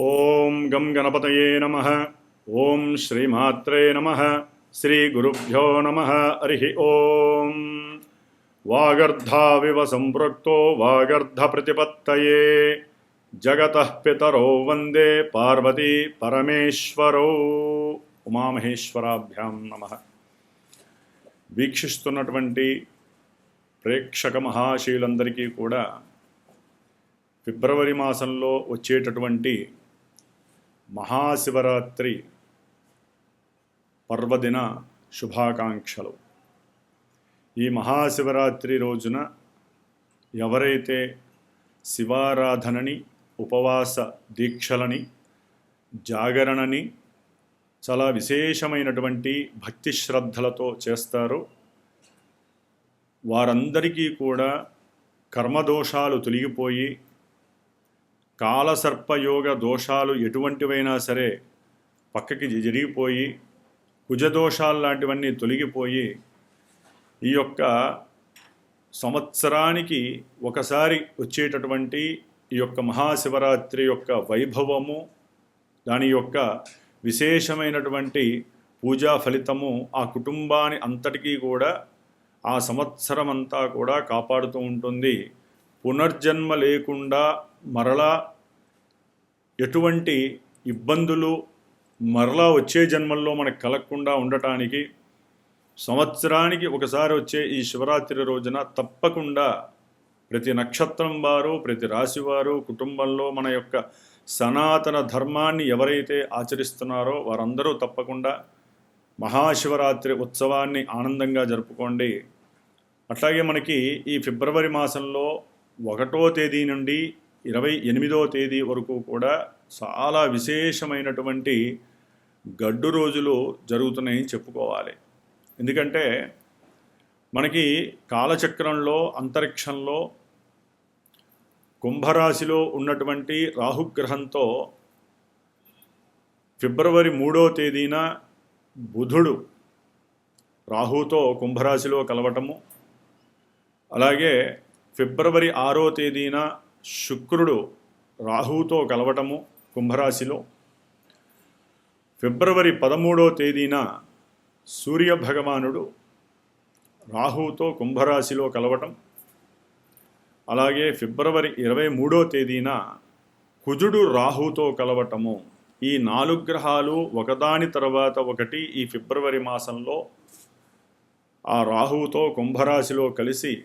ఓం గం గణపతయే నమ. ఓం శ్రీమాత్రే నమ. శ్రీగురుభ్యో నమ. హరి ఓం. వాగర్ధావివ సంపృక్తో వాగర్ధ ప్రతిపత్తయే. జగత పితరో వందే పార్వతీ పరమేశ్వరో. ఉమామహేశ్వరాభ్యాం నమ. వీక్షిస్తున్నటువంటి ప్రేక్షక మహాశీలందరికీ కూడా ఫిబ్రవరి మాసంలో వచ్చేటటువంటి మహాశివరాత్రి పర్వదిన శుభాకాంక్షలు. ఈ మహాశివరాత్రి రోజున ఎవరైతే శివారాధనని ఉపవాస దీక్షలని జాగరణని చాలా విశేషమైనటువంటి భక్తి శ్రద్ధలతో చేస్తారో వారందరికీ కూడా కర్మదోషాలు తొలగిపోయి కాలసర్పయోగ దోషాలు ఎటువంటివైనా సరే పక్కకి జరిగిపోయి కుజదోషాలు లాంటివన్నీ తొలగిపోయి ఈ యొక్క సంవత్సరానికి ఒకసారి వచ్చేటటువంటి ఈ యొక్క మహాశివరాత్రి యొక్క వైభవము దాని యొక్క విశేషమైనటువంటి పూజా ఫలితము ఆ కుటుంబాన్ని అంతటికీ కూడా ఆ సంవత్సరం అంతా కూడా కాపాడుతూ ఉంటుంది. పునర్జన్మ లేకుండా మరలా ఎటువంటి ఇబ్బందులు మరలా వచ్చే జన్మల్లో మనకు కలగకుండా ఉండటానికి సంవత్సరానికి ఒకసారి వచ్చే ఈ శివరాత్రి రోజున తప్పకుండా ప్రతి నక్షత్రం వారు ప్రతి రాశి వారు కుటుంబంలో మన యొక్క సనాతన ధర్మాన్ని ఎవరైతే ఆచరిస్తున్నారో వారందరూ తప్పకుండా మహాశివరాత్రి ఉత్సవాన్ని ఆనందంగా జరుపుకోండి. అట్లాగే మనకి ఈ ఫిబ్రవరి మాసంలో ఒకటో తేదీ నుండి ఇరవై ఎనిమిదో తేదీ వరకు కూడా చాలా విశేషమైనటువంటి గడ్డు రోజులు జరుగుతున్నాయని చెప్పుకోవాలి. ఎందుకంటే మనకి కాలచక్రంలో అంతరిక్షంలో కుంభరాశిలో ఉన్నటువంటి రాహుగ్రహంతో ఫిబ్రవరి మూడో తేదీన బుధుడు రాహుతో కుంభరాశిలో కలవటము అలాగే ఫిబ్రవరి ఆరో తేదీన శుక్రుడు రాహుతో కలవటము కుంభరాశిలో. ఫిబ్రవరి పదమూడో తేదీన సూర్య భగవానుడు రాహుతో కుంభరాశిలో కలవటం. అలాగే ఫిబ్రవరి ఇరవై మూడో తేదీన కుజుడు రాహుతో కలవటము. ఈ నాలుగు గ్రహాలు ఒకదాని తర్వాత ఒకటి ఈ ఫిబ్రవరి మాసంలో ఆ రాహువుతో కుంభరాశిలో కలిసి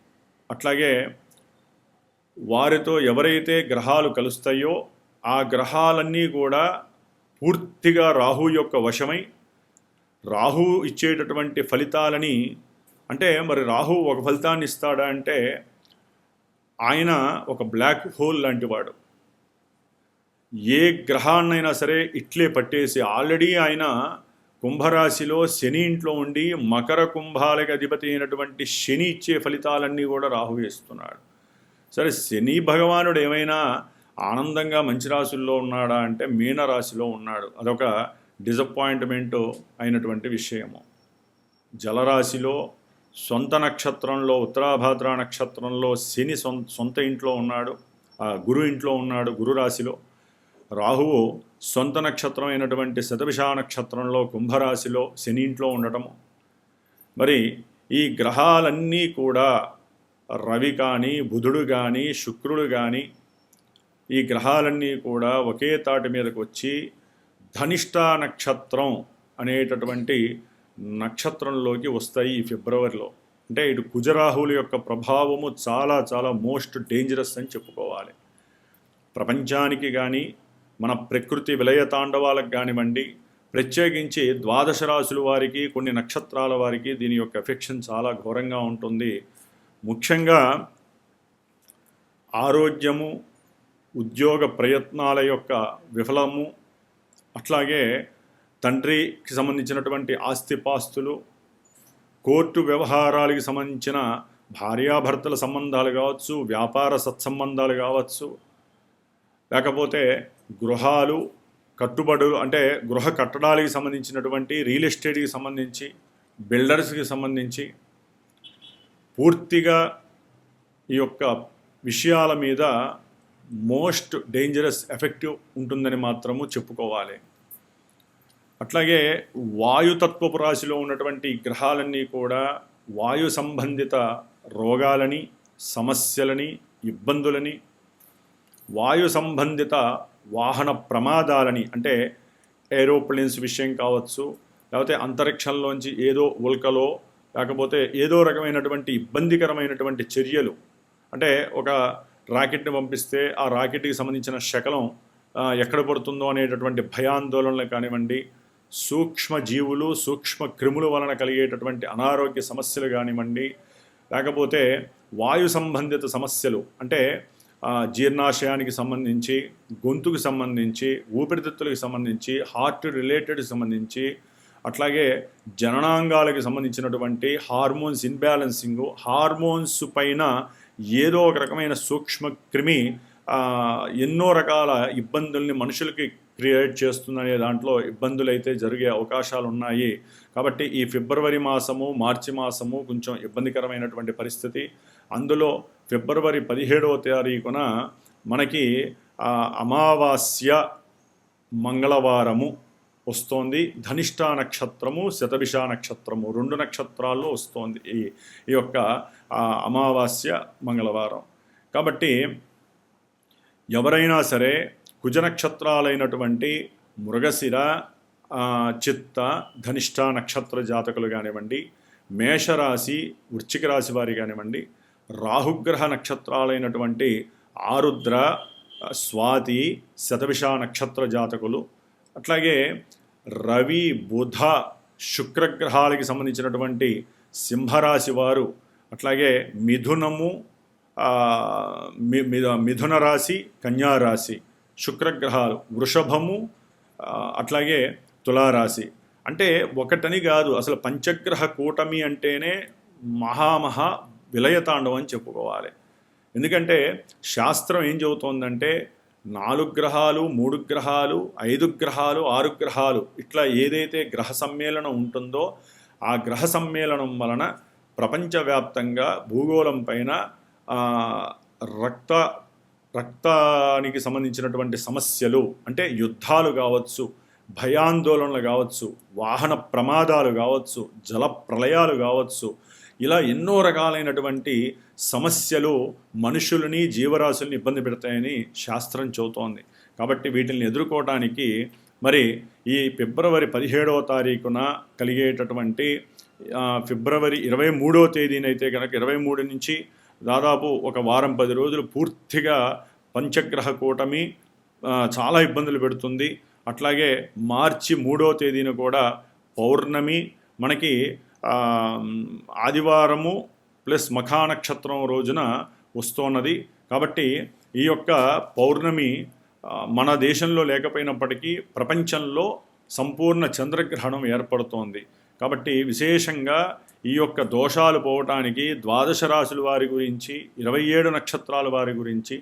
అట్లాగే వారితో ఎవరైతే గ్రహాలు కలుస్తాయో ఆ గ్రహాలన్నీ కూడా పూర్తిగా రాహు యొక్క వశమై రాహు ఇచ్చేటటువంటి ఫలితాలని అంటే మరి రాహు ఒక ఫలితాన్ని ఇస్తాడా అంటే ఆయన ఒక బ్లాక్ హోల్ లాంటివాడు ఏ గ్రహాన్నైనా సరే ఇట్లే పట్టేసి ఆల్రెడీ ఆయన కుంభరాశిలో శని ఇంట్లో ఉండి మకర కుంభాలకి అధిపతి అయినటువంటి శని ఇచ్చే ఫలితాలన్నీ కూడా రాహు వేస్తున్నాడు. సరే శని భగవానుడు ఏమైనా ఆనందంగా మంచి రాశుల్లో ఉన్నాడా అంటే మీన రాశిలో ఉన్నాడు. అదొక డిసప్పాయింట్మెంట్ అయినటువంటి విషయము. జలరాశిలో సొంత నక్షత్రంలో ఉత్తరాభాద్ర నక్షత్రంలో శని సొంత సొంత ఇంట్లో ఉన్నాడు. ఆ గురు ఇంట్లో ఉన్నాడు గురు రాశిలో. రాహువు సొంత నక్షత్రం అయినటువంటి శతభిషా నక్షత్రంలో కుంభరాశిలో శనింట్లో ఉండటము. మరి ఈ గ్రహాలన్నీ కూడా రవి కానీ బుధుడు కానీ శుక్రుడు కానీ ఈ గ్రహాలన్నీ కూడా ఒకే తాటి మీదకు వచ్చి ధనిష్ట నక్షత్రం అనేటటువంటి నక్షత్రంలోకి వస్తాయి ఈ ఫిబ్రవరిలో. అంటే ఇటు కుజరాహువుల యొక్క ప్రభావము చాలా చాలా మోస్ట్ డేంజరస్ అని చెప్పుకోవాలి. ప్రపంచానికి కానీ మన ప్రకృతి విలయ తాండవాలకు కానివ్వండి ప్రత్యేకించి ద్వాదశ రాశుల వారికి కొన్ని నక్షత్రాల వారికి దీని యొక్క ఎఫెక్షన్ చాలా ఘోరంగా ఉంటుంది. ముఖ్యంగా ఆరోగ్యము ఉద్యోగ ప్రయత్నాల యొక్క విఫలము అట్లాగే తండ్రికి సంబంధించినటువంటి ఆస్తిపాస్తులు కోర్టు వ్యవహారాలకు సంబంధించిన భార్యాభర్తల సంబంధాలు కావచ్చు వ్యాపార సత్సంబంధాలు కావచ్చు లేకపోతే గృహాలు కట్టుబడులు అంటే గృహ కట్టడాలకి సంబంధించినటువంటి రియల్ ఎస్టేట్కి సంబంధించి బిల్డర్స్కి సంబంధించి పూర్తిగా ఈ యొక్క విషయాల మీద మోస్ట్ డేంజరస్ ఎఫెక్టివ్ ఉంటుందని మాత్రము చెప్పుకోవాలి. అట్లాగే వాయుతత్వపు రాశిలో ఉన్నటువంటి గ్రహాలన్నీ కూడా వాయు సంబంధిత రోగాలని సమస్యలని ఇబ్బందులని వాయు సంబంధిత వాహన ప్రమాదాలని అంటే ఏరోప్లేన్స్ విషయం కావచ్చు లేకపోతే అంతరిక్షంలోంచి ఏదో ఉల్కలో లేకపోతే ఏదో రకమైనటువంటి ఇబ్బందికరమైనటువంటి చర్యలు అంటే ఒక రాకెట్ని పంపిస్తే ఆ రాకెట్కి సంబంధించిన శకలం ఎక్కడ పడుతుందో అనేటటువంటి భయాందోళనలు కానివ్వండి సూక్ష్మ జీవులు సూక్ష్మ క్రిముల వలన కలిగేటటువంటి అనారోగ్య సమస్యలు కానివ్వండి లేకపోతే వాయు సంబంధిత సమస్యలు అంటే జీర్ణాశయానికి సంబంధించి గొంతుకు సంబంధించి ఊపిరితిత్తులకు సంబంధించి హార్ట్ రిలేటెడ్ సంబంధించి అట్లాగే జననాంగాలకు సంబంధించినటువంటి హార్మోన్స్ ఇన్బ్యాలెన్సింగ్ హార్మోన్స్ పైన ఏదో ఒక రకమైన సూక్ష్మ క్రిమి ఎన్నో రకాల ఇబ్బందుల్ని మనుషులకి క్రియేట్ చేస్తుందనే దాంట్లో ఇబ్బందులు అయితే జరిగే అవకాశాలు ఉన్నాయి కాబట్టి ఈ ఫిబ్రవరి మాసము మార్చి మాసము కొంచెం ఇబ్బందికరమైనటువంటి పరిస్థితి. అందులో ఫిబ్రవరి పదిహేడవ తారీఖున మనకి ఆ, అమావాస్య మంగళవారము వస్తోంది. ధనిష్ట నక్షత్రము శతభిష నక్షత్రము రెండు నక్షత్రాల్లో వస్తోంది ఈ ఈ యొక్క అమావాస్య మంగళవారం. కాబట్టి ఎవరైనా సరే కుజ నక్షత్రాలైనటువంటి మృగశిర చిత్త ధనిష్ట నక్షత్ర జాతకులు కానివ్వండి మేషరాశి వృశ్చిక రాశి వారి కానివ్వండి రాహుగ్రహ నక్షత్రాలైనటువంటి ఆరుద్ర స్వాతి శతభిష నక్షత్ర జాతకులు అట్లాగే రవి బుధ శుక్రగ్రహాలకి సంబంధించినటువంటి సింహరాశి వారు అట్లాగే మిథునము మి- మిథున రాశి కన్యారాశి శుక్రగ్రహాలు వృషభము అట్లాగే తులారాశి. అంటే ఒకటని కాదు అసలు పంచగ్రహ కూటమి అంటేనే మహామహా విలయతాండవం అని చెప్పుకోవాలి. ఎందుకంటే శాస్త్రం ఏం చెబుతోందంటే నాలుగు గ్రహాలు మూడు గ్రహాలు ఐదు గ్రహాలు ఆరు గ్రహాలు ఇట్లా ఏదైతే గ్రహ సమ్మేళనం ఉంటుందో ఆ గ్రహ సమ్మేళనం వలన ప్రపంచవ్యాప్తంగా భూగోళం పైన రక్త రక్తానికి సంబంధించినటువంటి సమస్యలు అంటే యుద్ధాలు కావచ్చు భయాందోళనలు కావచ్చు వాహన ప్రమాదాలు కావచ్చు జల ప్రళయాలు కావచ్చు ఇలా ఎన్నో రకాలైనటువంటి సమస్యలు మనుషులని జీవరాశుల్ని ఇబ్బంది పెడతాయని శాస్త్రం చెబుతోంది. కాబట్టి వీటిని ఎదుర్కోవటానికి మరి ఈ ఫిబ్రవరి పదిహేడవ తారీఖున కలిగేటటువంటి ఫిబ్రవరి ఇరవై మూడవ తేదీనైతే కనుక ఇరవై మూడు నుంచి దాదాపు ఒక వారం పది రోజులు పూర్తిగా పంచగ్రహ కూటమి చాలా ఇబ్బందులు పెడుతుంది. అట్లాగే మార్చి మూడో తేదీన కూడా పౌర్ణమి మనకి ఆదివారము ప్లస్ మఖా నక్షత్రం రోజున వస్తున్నది. కాబట్టి ఈ యొక్క పౌర్ణమి మన దేశంలో లేకపోయినప్పటికీ ప్రపంచంలో సంపూర్ణ చంద్రగ్రహణం ఏర్పడుతోంది. కాబట్టి విశేషంగా ఈ యొక్క దోషాలు పోవటానికి ద్వాదశ రాశుల వారి గురించి ఇరవై ఏడు నక్షత్రాల వారి గురించి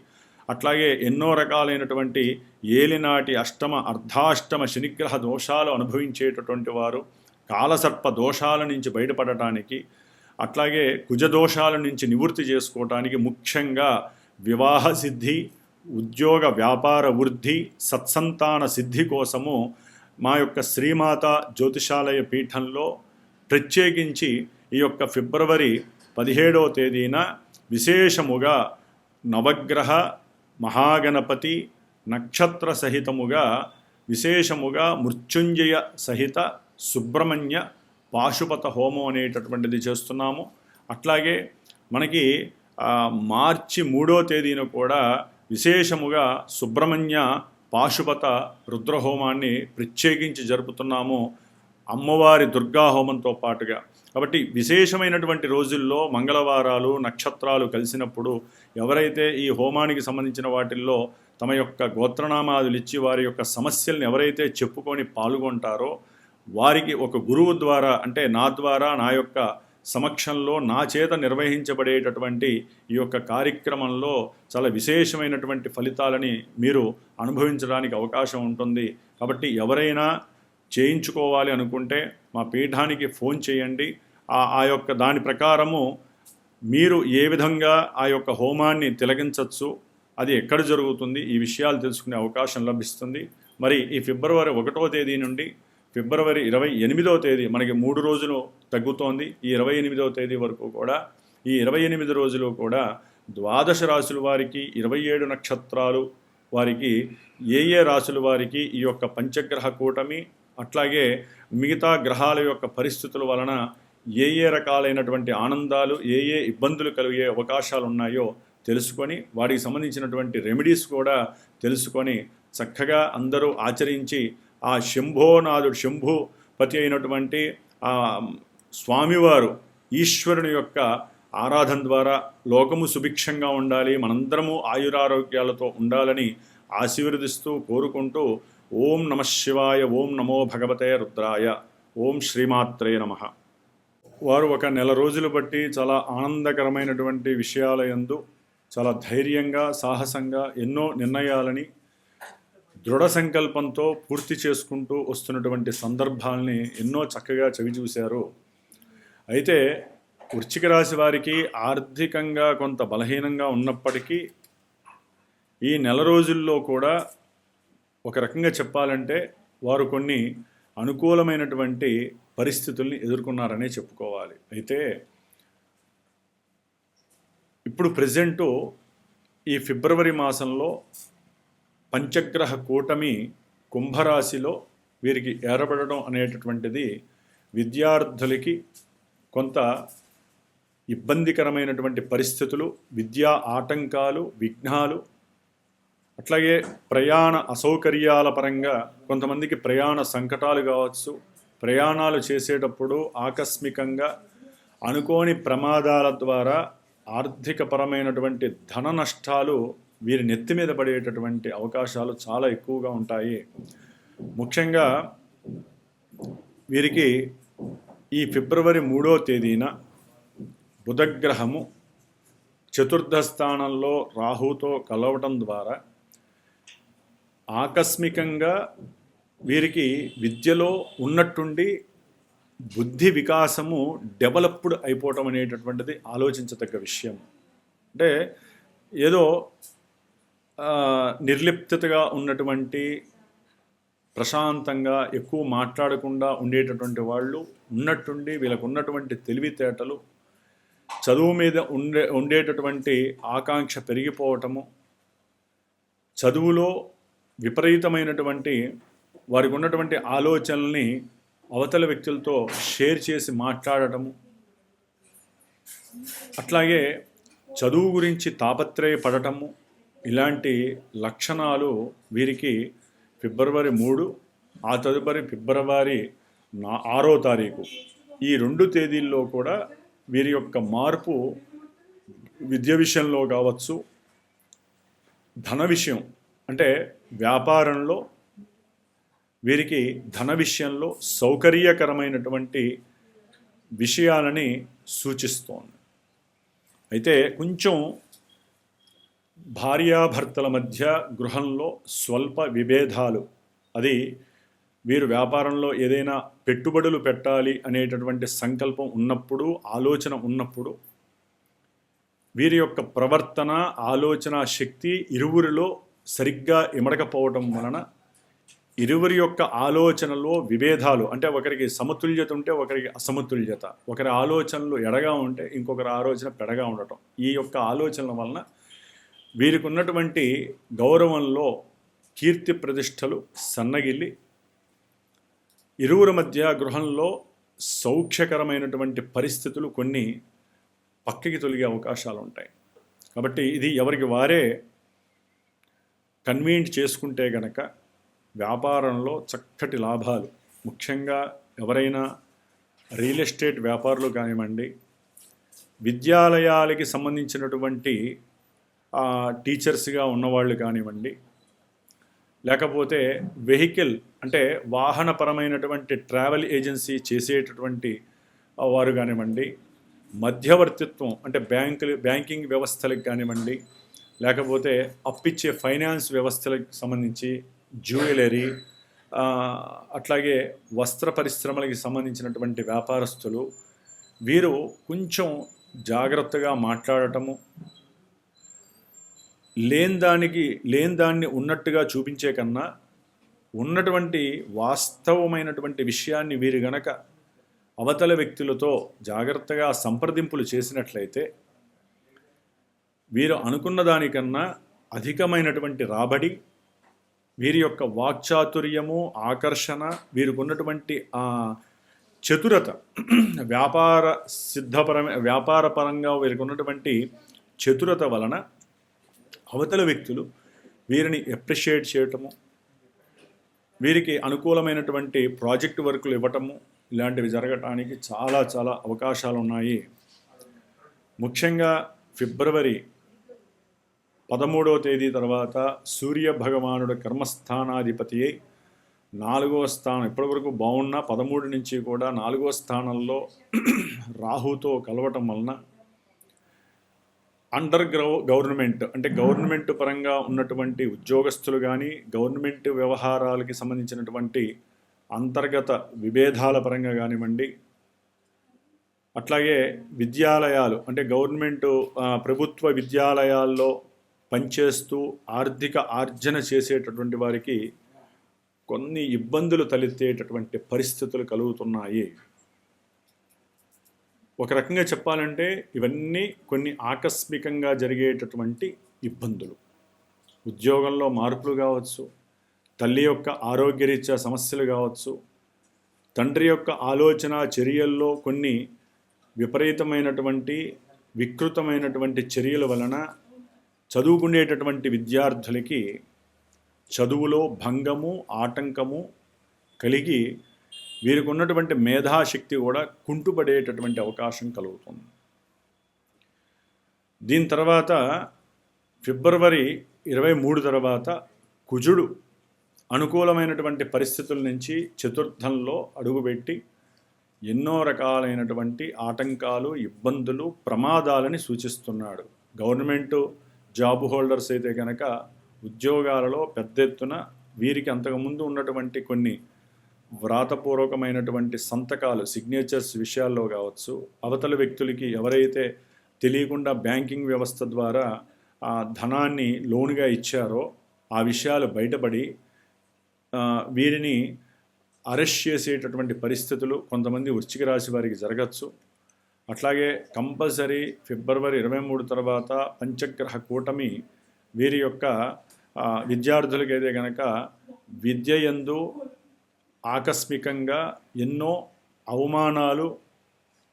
అట్లాగే ఎన్నో రకాలైనటువంటి ఏలినాటి అష్టమ అర్ధాష్టమ శనిగ్రహ దోషాలు అనుభవించేటటువంటి వారు కాలసర్ప దోషాల నుంచి బయటపడటానికి అట్లాగే కుజ దోషాల నుంచి నివృత్తి చేసుకోవటానికి ముఖ్యంగా వివాహ సిద్ధి ఉద్యోగ వ్యాపార వృద్ధి సత్సంతాన సిద్ధి కోసము మా యొక్క శ్రీమాత జ్యోతిషాలయ పీఠంలో ప్రత్యేకించి ఈ యొక్క ఫిబ్రవరి పదిహేడవ తేదీన విశేషముగా నవగ్రహ మహాగణపతి నక్షత్ర సహితముగా విశేషముగా మృత్యుంజయ సహిత సుబ్రహ్మణ్య పాశుపత హోమం అనేటటువంటిది చేస్తున్నాము. అట్లాగే మనకి మార్చి మూడో తేదీన కూడా విశేషముగా సుబ్రహ్మణ్య పాశుపత రుద్రహోమాన్ని ప్రత్యేకించి జరుపుతున్నాము అమ్మవారి దుర్గా హోమంతో పాటుగా. కాబట్టి విశేషమైనటువంటి రోజుల్లో మంగళవారాలు నక్షత్రాలు కలిసినప్పుడు ఎవరైతే ఈ హోమానికి సంబంధించిన వాటిల్లో తమ యొక్క గోత్రనామాదులు ఇచ్చి వారి యొక్క సమస్యల్ని ఎవరైతే చెప్పుకొని పాల్గొంటారో వారికి ఒక గురువు ద్వారా అంటే నా ద్వారా నా యొక్క సమక్షంలో నా చేత నిర్వహించబడేటటువంటి ఈ యొక్క కార్యక్రమంలో చాలా విశేషమైనటువంటి ఫలితాలని మీరు అనుభవించడానికి అవకాశం ఉంటుంది. కాబట్టి ఎవరైనా చేయించుకోవాలి అనుకుంటే మా పీఠానికి ఫోన్ చేయండి. ఆ యొక్క దాని ప్రకారము మీరు ఏ విధంగా ఆ యొక్క హోమాన్ని తిలగించవచ్చు అది ఎక్కడ జరుగుతుంది ఈ విషయాలు తెలుసుకునే అవకాశం లభిస్తుంది. మరి ఈ ఫిబ్రవరి ఒకటో తేదీ నుండి ఫిబ్రవరి ఇరవై ఎనిమిదవ తేదీ మనకి మూడు రోజులు తగ్గుతోంది. ఈ ఇరవై ఎనిమిదవ తేదీ వరకు కూడా ఈ ఇరవై ఎనిమిది రోజులు కూడా ద్వాదశ రాశుల వారికి ఇరవై ఏడు నక్షత్రాలు వారికి ఏ ఏ రాశుల వారికి ఈ యొక్క పంచగ్రహ కూటమి అట్లాగే మిగతా గ్రహాల యొక్క పరిస్థితుల వలన ఏ ఏ రకాలైనటువంటి ఆనందాలు ఏ ఏ ఇబ్బందులు కలిగే అవకాశాలు ఉన్నాయో తెలుసుకొని వాటికి సంబంధించినటువంటి రెమెడీస్ కూడా తెలుసుకొని చక్కగా అందరూ ఆచరించి ఆ శంభోనాథుడు శంభుపతి అయినటువంటి ఆ స్వామివారు ఈశ్వరుని యొక్క ఆరాధన ద్వారా లోకము సుభిక్షంగా ఉండాలి మనందరము ఆయురారోగ్యాలతో ఉండాలని ఆశీర్వదిస్తూ కోరుకుంటూ ఓం నమ శివాయ ఓం నమో భగవతే రుద్రాయ ఓం శ్రీమాత్రే నమ. వారు ఒక నెల రోజులు బట్టి చాలా ఆనందకరమైనటువంటి విషయాల యందు చాలా ధైర్యంగా సాహసంగా ఎన్నో నిర్ణయాలని దృఢ సంకల్పంతో పూర్తి చేసుకుంటూ వస్తున్నటువంటి సందర్భాల్ని ఎన్నో చక్కగా చవిచూశారు అయితే వృశ్చిక రాశి వారికి ఆర్థికంగా కొంత బలహీనంగా ఉన్నప్పటికీ ఈ నెల రోజుల్లో కూడా ఒక రకంగా చెప్పాలంటే వారు కొన్ని అనుకూలమైనటువంటి పరిస్థితుల్ని ఎదుర్కొన్నారనే చెప్పుకోవాలి. అయితే ఇప్పుడు ప్రజెంటు ఈ ఫిబ్రవరి మాసంలో పంచగ్రహ కూటమి కుంభరాశిలో వీరికి ఏర్పడడం అనేటటువంటిది విద్యార్థులకి కొంత ఇబ్బందికరమైనటువంటి పరిస్థితులు విద్యా ఆటంకాలు విఘ్నాలు అట్లాగే ప్రయాణ అసౌకర్యాల పరంగా కొంతమందికి ప్రయాణ సంకటాలు కావచ్చు ప్రయాణాలు చేసేటప్పుడు ఆకస్మికంగా అనుకోని ప్రమాదాల ద్వారా ఆర్థికపరమైనటువంటి ధన నష్టాలు వీరి నెత్తి మీద పడేటటువంటి అవకాశాలు చాలా ఎక్కువగా ఉంటాయి. ముఖ్యంగా వీరికి ఈ ఫిబ్రవరి మూడో తేదీన బుధగ్రహము చతుర్థ స్థానంలో రాహుతో కలవటం ద్వారా ఆకస్మికంగా వీరికి విద్యలో ఉన్నట్టుండి బుద్ధి వికాసము డెవలప్డ్ అయిపోవటం అనేటటువంటిది ఆలోచించదగ్గ విషయం. అంటే ఏదో నిర్లిప్తగా ఉన్నటువంటి ప్రశాంతంగా ఎక్కువ మాట్లాడకుండా ఉండేటటువంటి వాళ్ళు ఉన్నట్టుండి వీళ్ళకు ఉన్నటువంటి తెలివితేటలు చదువు మీద ఉండే ఉండేటటువంటి ఆకాంక్ష పెరిగిపోవటము చదువులో విపరీతమైనటువంటి వారికి ఉన్నటువంటి ఆలోచనల్ని అవతల వ్యక్తులతో షేర్ చేసి మాట్లాడటము. అట్లాగే చదువు గురించి తాపత్రయపడటము. ఇలాంటి లక్షణాలు వీరికి ఫిబ్రవరి మూడు ఆ తదుపరి ఫిబ్రవరి నా ఆరో తారీఖు. ఈ రెండు తేదీల్లో కూడా వీరి యొక్క మార్పు విద్య విషయంలో కావచ్చు ధన విషయం అంటే వ్యాపారంలో వీరికి ధన విషయంలో సౌకర్యకరమైనటువంటి విషయాలని సూచిస్తోంది. అయితే కొంచెం భార్యాభర్తల మధ్య గృహంలో స్వల్ప విభేదాలు. అది వీరు వ్యాపారంలో ఏదైనా పెట్టుబడులు పెట్టాలి అనేటటువంటి సంకల్పం ఉన్నప్పుడు ఆలోచన ఉన్నప్పుడు వీరి యొక్క ప్రవర్తన ఆలోచన శక్తి ఇరువురిలో సరిగ్గా ఇమడకపోవటం వలన ఇరువురి యొక్క ఆలోచనలో విభేదాలు అంటే ఒకరికి సమతుల్యత ఉంటే ఒకరికి అసమతుల్యత. ఒకరి ఆలోచనలు ఎడగా ఉంటే ఇంకొకరి ఆలోచన పెడగా ఉండటం. ఈ యొక్క ఆలోచనల వలన వీరికి ఉన్నటువంటి గౌరవంలో కీర్తి ప్రతిష్టలు సన్నగిల్లి ఇరువురి మధ్య గృహంలో సౌఖ్యకరమైనటువంటి పరిస్థితులు కొన్ని పక్కకి తొలగే అవకాశాలు ఉంటాయి. కాబట్టి ఇది ఎవరికి వారే కన్వీనియంట్ చేసుకుంటే గనక వ్యాపారంలో చక్కటి లాభాలు. ముఖ్యంగా ఎవరైనా రియల్ ఎస్టేట్ వ్యాపారులు కానివ్వండి విద్యాలయాలకి సంబంధించినటువంటి టీచర్స్గా ఉన్నవాళ్ళు కానివ్వండి లేకపోతే వెహికల్ అంటే వాహనపరమైనటువంటి ట్రావెల్ ఏజెన్సీ చేసేటటువంటి వారు కానివ్వండి మధ్యవర్తిత్వం అంటే బ్యాంకులు బ్యాంకింగ్ వ్యవస్థలకు కానివ్వండి లేకపోతే అప్పిచ్చే ఫైనాన్స్ వ్యవస్థలకు సంబంధించి జ్యువెలరీ అట్లాగే వస్త్ర పరిశ్రమలకి సంబంధించినటువంటి వ్యాపారస్తులు వీరు కొంచెం జాగ్రత్తగా మాట్లాడటము లేని దానికి లేని దాన్ని ఉన్నట్టుగా చూపించే కన్నా ఉన్నటువంటి వాస్తవమైనటువంటి విషయాన్ని వీరు గనక అవతల వ్యక్తులతో జాగ్రత్తగా సంప్రదింపులు చేసినట్లయితే వీరు అనుకున్న దానికన్నా అధికమైనటువంటి రాబడి వీరి యొక్క వాక్చాతుర్యము ఆకర్షణ వీరికున్నటువంటి ఆ చతురత వ్యాపార సిద్ధపరమే వ్యాపారపరంగా వీరికి ఉన్నటువంటి చతురత వలన అవతల వ్యక్తులు వీరిని అప్రిషియేట్ చేయటము వీరికి అనుకూలమైనటువంటి ప్రాజెక్ట్ వర్కులు ఇవ్వటము ఇలాంటివి జరగటానికి చాలా చాలా అవకాశాలు ఉన్నాయి ముఖ్యంగా ఫిబ్రవరి పదమూడవ తేదీ తర్వాత సూర్య భగవానుడు కర్మస్థానాధిపతి అయి నాలుగవ స్థానం ఇప్పటివరకు బాగున్నా పదమూడు నుంచి కూడా నాలుగో స్థానంలో రాహుతో కలవటం వలన అండర్ గ్రౌ గవర్నమెంట్ అంటే గవర్నమెంట్ పరంగా ఉన్నటువంటి ఉద్యోగస్తులు కానీ గవర్నమెంట్ వ్యవహారాలకి సంబంధించినటువంటి అంతర్గత విభేదాల పరంగా కానివ్వండి అట్లాగే విద్యాలయాలు అంటే గవర్నమెంట్ ప్రభుత్వ విద్యాలయాల్లో పనిచేస్తూ ఆర్థిక ఆర్జన చేసేటటువంటి వారికి కొన్ని ఇబ్బందులు తలెత్తేటటువంటి పరిస్థితులు కలుగుతున్నాయి. ఒక రకంగా చెప్పాలంటే ఇవన్నీ కొన్ని ఆకస్మికంగా జరిగేటటువంటి ఇబ్బందులు. ఉద్యోగంలో మార్పులు కావచ్చు తల్లి యొక్క ఆరోగ్యరీత్యా సమస్యలు కావచ్చు తండ్రి యొక్క ఆలోచన చర్యల్లో కొన్ని విపరీతమైనటువంటి వికృతమైనటువంటి చర్యల వలన చదువుకునేటటువంటి విద్యార్థులకి చదువులో భంగము ఆటంకము కలిగి వీరికి ఉన్నటువంటి మేధాశక్తి కూడా కుంటుపడేటటువంటి అవకాశం కలుగుతుంది. దీని తర్వాత ఫిబ్రవరి ఇరవై మూడు తర్వాత కుజుడు అనుకూలమైనటువంటి పరిస్థితుల నుంచి చతుర్థంలో అడుగుపెట్టి ఎన్నో రకాలైనటువంటి ఆటంకాలు ఇబ్బందులు ప్రమాదాలని సూచిస్తున్నాడు. గవర్నమెంట్ జాబ్ హోల్డర్స్ అయితే కనుక ఉద్యోగాలలో పెద్ద ఎత్తున వీరికి అంతకుముందు ఉన్నటువంటి కొన్ని వ్రాతపూర్వకమైనటువంటి సంతకాలు సిగ్నేచర్స్ విషయాల్లో కావచ్చు అవతల వ్యక్తులకి ఎవరైతే తెలియకుండా బ్యాంకింగ్ వ్యవస్థ ద్వారా ఆ ధనాన్ని లోనుగా ఇచ్చారో ఆ విషయాలు బయటపడి వీరిని అరెస్ట్ చేసేటటువంటి పరిస్థితులు కొంతమంది వృశ్చిక రాశి వారికి జరగచ్చు. అట్లాగే కంపల్సరీ ఫిబ్రవరి ఇరవై మూడు తర్వాత పంచగ్రహ కూటమి వీరి యొక్క విద్యార్థులకైతే కనుక విద్య ఎందు ఆకస్మికంగా ఎన్నో అవమానాలు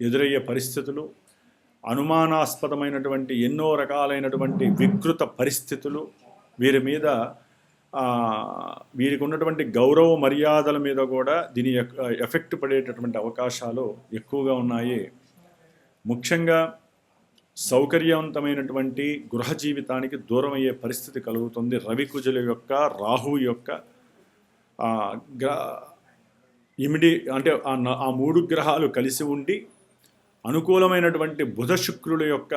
ఎదురయ్యే పరిస్థితులు అనుమానాస్పదమైనటువంటి ఎన్నో రకాలైనటువంటి వికృత పరిస్థితులు వీరి మీద వీరికి ఉన్నటువంటి గౌరవ మర్యాదల మీద కూడా దీని ఎఫెక్ట్ పడేటటువంటి అవకాశాలు ఎక్కువగా ఉన్నాయి. ముఖ్యంగా సౌకర్యవంతమైనటువంటి గృహ జీవితానికి దూరం అయ్యే పరిస్థితి కలుగుతుంది రవికుజుల యొక్క రాహువు యొక్క ఇమిడి అంటే ఆ మూడు గ్రహాలు కలిసి ఉండి అనుకూలమైనటువంటి బుధ శుక్రుల యొక్క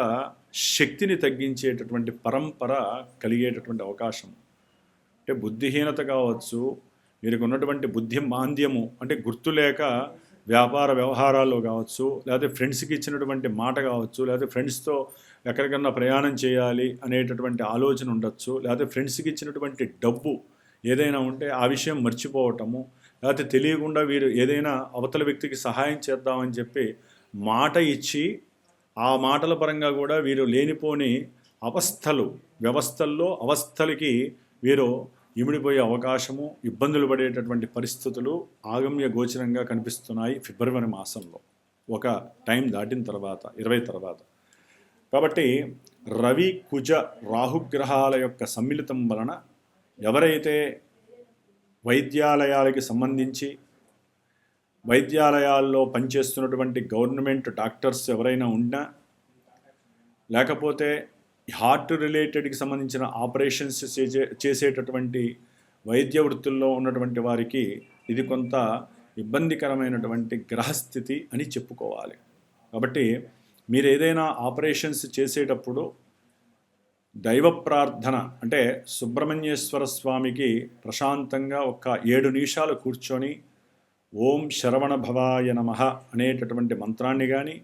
శక్తిని తగ్గించేటటువంటి పరంపర కలిగేటటువంటి అవకాశం. అంటే బుద్ధిహీనత కావచ్చు వీరికి ఉన్నటువంటి బుద్ధి మాంద్యము అంటే గుర్తులేక వ్యాపార వ్యవహారాల్లో కావచ్చు లేకపోతే ఫ్రెండ్స్కి ఇచ్చినటువంటి మాట కావచ్చు లేకపోతే ఫ్రెండ్స్తో ఎక్కడికన్నా ప్రయాణం చేయాలి అనేటటువంటి ఆలోచన ఉండొచ్చు లేకపోతే ఫ్రెండ్స్కి ఇచ్చినటువంటి డబ్బు ఏదైనా ఉంటే ఆ విషయం మర్చిపోవటము లేకపోతే తెలియకుండా వీరు ఏదైనా అవతల వ్యక్తికి సహాయం చేద్దామని చెప్పి మాట ఇచ్చి ఆ మాటల పరంగా కూడా వీరు లేనిపోని అవస్థలు వ్యవస్థల్లో అవస్థలకి వీరు ఇమిడిపోయే అవకాశము ఇబ్బందులు పడేటటువంటి పరిస్థితులు ఆగమ్య గోచరంగా కనిపిస్తున్నాయి ఫిబ్రవరి మాసంలో. ఒక టైం దాటిన తర్వాత ఇరవై తర్వాత. కాబట్టి రవి కుజ రాహుగ్రహాల యొక్క సమ్మిళితం వలన ఎవరైతే వైద్యాలయాలకి సంబంధించి వైద్యాలయాల్లో పనిచేస్తున్నటువంటి గవర్నమెంట్ డాక్టర్స్ ఎవరైనా ఉన్నా లేకపోతే హార్ట్ రిలేటెడ్కి సంబంధించిన ఆపరేషన్స్ చేసే చేసేటటువంటి వైద్య వృత్తుల్లో ఉన్నటువంటి వారికి ఇది కొంత ఇబ్బందికరమైనటువంటి గ్రహస్థితి అని చెప్పుకోవాలి. కాబట్టి మీరు ఏదైనా ఆపరేషన్స్ చేసేటప్పుడు దైవ ప్రార్థన అంటే సుబ్రహ్మణ్యేశ్వర స్వామికి ప్రశాంతంగా ఒక ఏడు నిమిషాలు కూర్చొని ఓం శరవణ భవాయ నమ అనేటటువంటి మంత్రాన్ని కానీ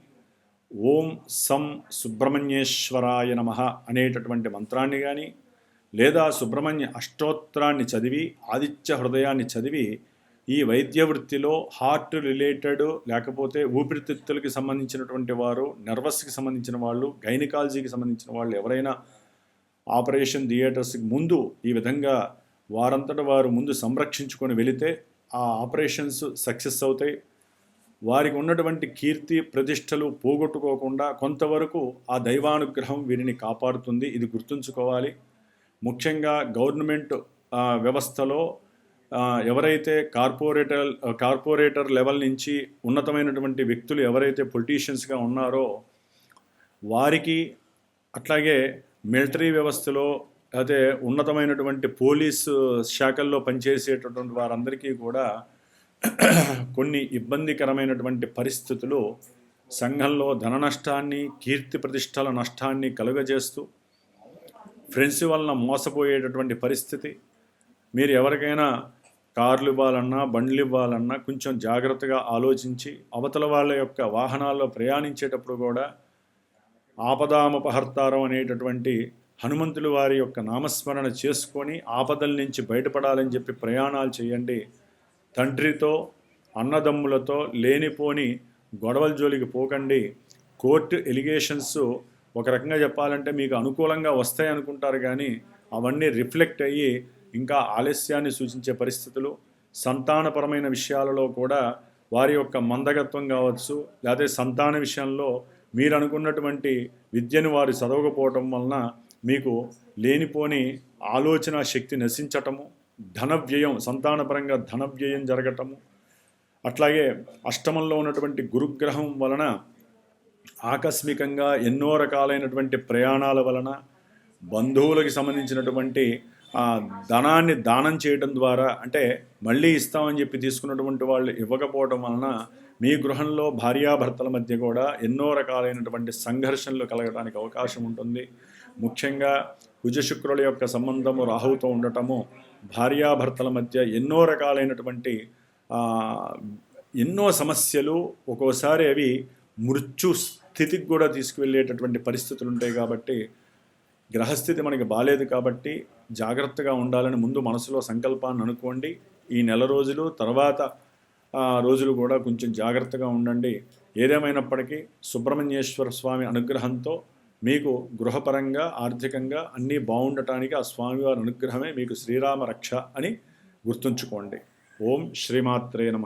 ఓం సం సుబ్రహ్మణ్యేశ్వరాయ నమ అనేటటువంటి మంత్రాన్ని కానీ లేదా సుబ్రహ్మణ్య అష్టోత్తరాన్ని చదివి ఆదిత్య హృదయాన్ని చదివి ఈ వైద్య వృత్తిలో హార్ట్ రిలేటెడ్ లేకపోతే ఊపిరితిత్తులకి సంబంధించినటువంటి వారు నర్వస్కి సంబంధించిన వాళ్ళు గైనకాలజీకి సంబంధించిన వాళ్ళు ఎవరైనా ఆపరేషన్ థియేటర్స్కి ముందు ఈ విధంగా వారంతట వారు ముందు సంరక్షించుకొని వెళితే ఆ ఆపరేషన్స్ సక్సెస్ అవుతాయి. వారికి ఉన్నటువంటి కీర్తి ప్రతిష్టలు పోగొట్టుకోకుండా కొంతవరకు ఆ దైవానుగ్రహం వీరిని కాపాడుతుంది. ఇది గుర్తుంచుకోవాలి. ముఖ్యంగా గవర్నమెంట్ వ్యవస్థలో ఎవరైతే కార్పొరేటర్ కార్పొరేటర్ లెవెల్ నుంచి ఉన్నతమైనటువంటి వ్యక్తులు ఎవరైతే పొలిటీషియన్స్గా ఉన్నారో వారికి అట్లాగే మిలిటరీ వ్యవస్థలో అయితే ఉన్నతమైనటువంటి పోలీసు శాఖల్లో పనిచేసేటటువంటి వారందరికీ కూడా కొన్ని ఇబ్బందికరమైనటువంటి పరిస్థితులు సంఘంలో ధన నష్టాన్ని కీర్తి ప్రతిష్టల నష్టాన్ని కలుగజేస్తూ ఫ్రెండ్స్ వలన మోసపోయేటటువంటి పరిస్థితి. మీరు ఎవరికైనా కార్లు ఇవ్వాలన్నా బండ్లు ఇవ్వాలన్నా కొంచెం జాగ్రత్తగా ఆలోచించి అవతల వాళ్ళ యొక్క వాహనాల్లో ప్రయాణించేటప్పుడు కూడా ఆపదామపహర్తారం అనేటటువంటి హనుమంతులు వారి యొక్క నామస్మరణ చేసుకొని ఆపదల నుంచి బయటపడాలని చెప్పి ప్రయాణాలు చేయండి. తండ్రితో అన్నదమ్ములతో లేనిపోని గొడవల జోలికి పోకండి. కోర్టు ఎలిగేషన్స్ ఒక రకంగా చెప్పాలంటే మీకు అనుకూలంగా వస్తాయి అనుకుంటారు కానీ అవన్నీ రిఫ్లెక్ట్ అయ్యి ఇంకా ఆలస్యాన్ని సూచించే పరిస్థితులు సంతానపరమైన విషయాలలో కూడా వారి యొక్క మందగత్వం కావచ్చు లేకపోతే సంతాన విషయంలో మీరు అనుకున్నటువంటి విద్యను వారు చదవకపోవటం వలన మీకు లేనిపోని ఆలోచన శక్తి నశించటము ధన వ్యయం సంతానపరంగా ధన వ్యయం జరగటము అట్లాగే అష్టమంలో ఉన్నటువంటి గురుగ్రహం వలన ఆకస్మికంగా ఎన్నో రకాలైనటువంటి ప్రయాణాల వలన బంధువులకి సంబంధించినటువంటి ధనాన్ని దానం చేయడం ద్వారా అంటే మళ్ళీ ఇస్తామని చెప్పి తీసుకున్నటువంటి వాళ్ళు ఇవ్వకపోవడం వలన మీ గృహంలో భార్యాభర్తల మధ్య కూడా ఎన్నో రకాలైనటువంటి సంఘర్షణలు కలగడానికి అవకాశం ఉంటుంది. ముఖ్యంగా కుజశుక్రుల యొక్క సంబంధము రాహుతో ఉండటము భార్యాభర్తల మధ్య ఎన్నో రకాలైనటువంటి ఎన్నో సమస్యలు ఒక్కోసారి అవి మృత్యు స్థితికి కూడా తీసుకువెళ్ళేటటువంటి పరిస్థితులు ఉంటాయి కాబట్టి గ్రహస్థితి మనకి బాగాలేదు కాబట్టి జాగ్రత్తగా ఉండాలని ముందు మనసులో సంకల్పాన్ని అనుకోండి. ఈ నెల రోజులు తర్వాత రోజులు కూడా కొంచెం జాగ్రత్తగా ఉండండి. ఏదేమైనప్పటికీ సుబ్రహ్మణ్యేశ్వర స్వామి అనుగ్రహంతో మీకు గృహపరంగా ఆర్థికంగా అన్నీ బాగుండటానికి ఆ స్వామివారి అనుగ్రహమే మీకు శ్రీరామ రక్ష అని గుర్తుంచుకోండి. ఓం శ్రీమాత్రే నమ.